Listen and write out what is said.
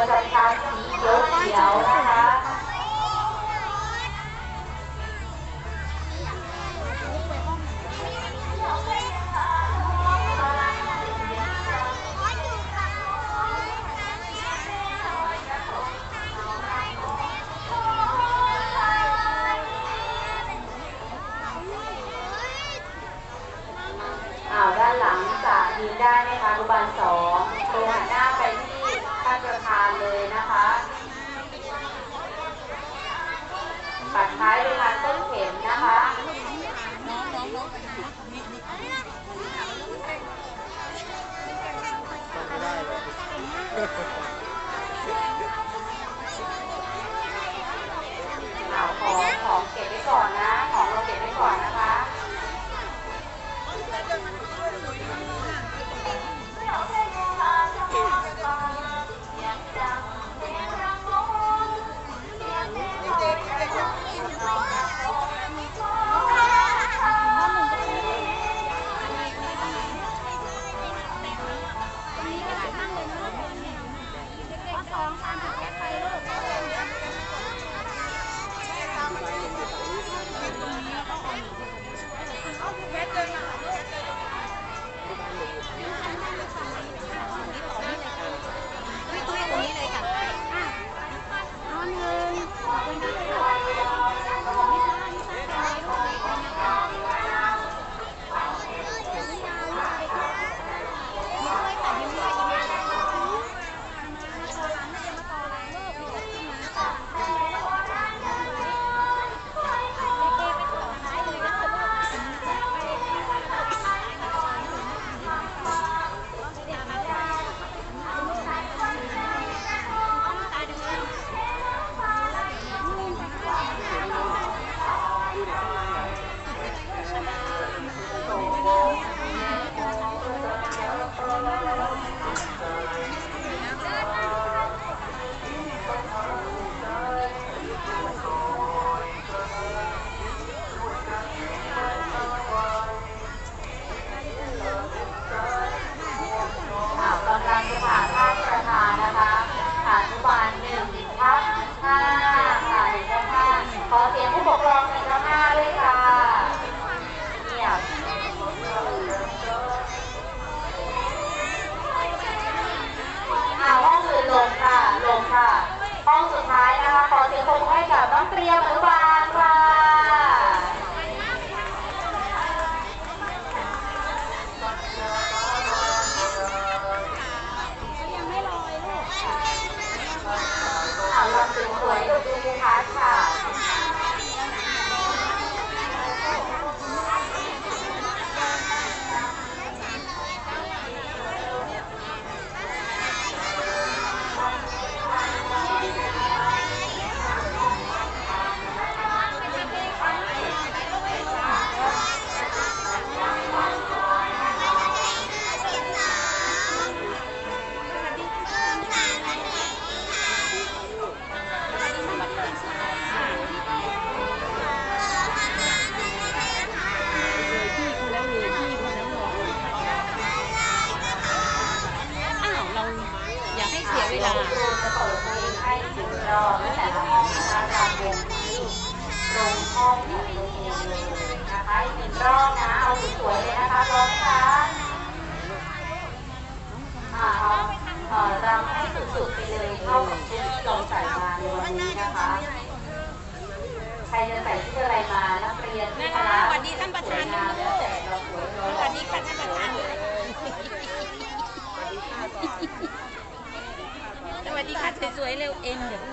我让他洗油条。 ขอของเก็บไว้ก่อนนะ ถึงรอบตั้งแต่ละห้องนะคะรำวงที่ตรงห้องของตัวเองเลยนะคะอีกหนึ่งรอบนะ เอาสวยๆเลยนะคะพร้อมไหมคะอ่าเอาเอ่อรำให้สุดๆไปเลยเท่ากับชุดที่เราใส่มาในวันนี้นะคะใครจะใส่ชุดอะไรมานักเรียนที่คณะสวัสดีท่านประธานด้วยลูกแต่เราสวยเราสวัสดีค่ะท่านประธานด้วยสวัสดีค่ะสวยๆเร็วเอ็นเดี๋ยว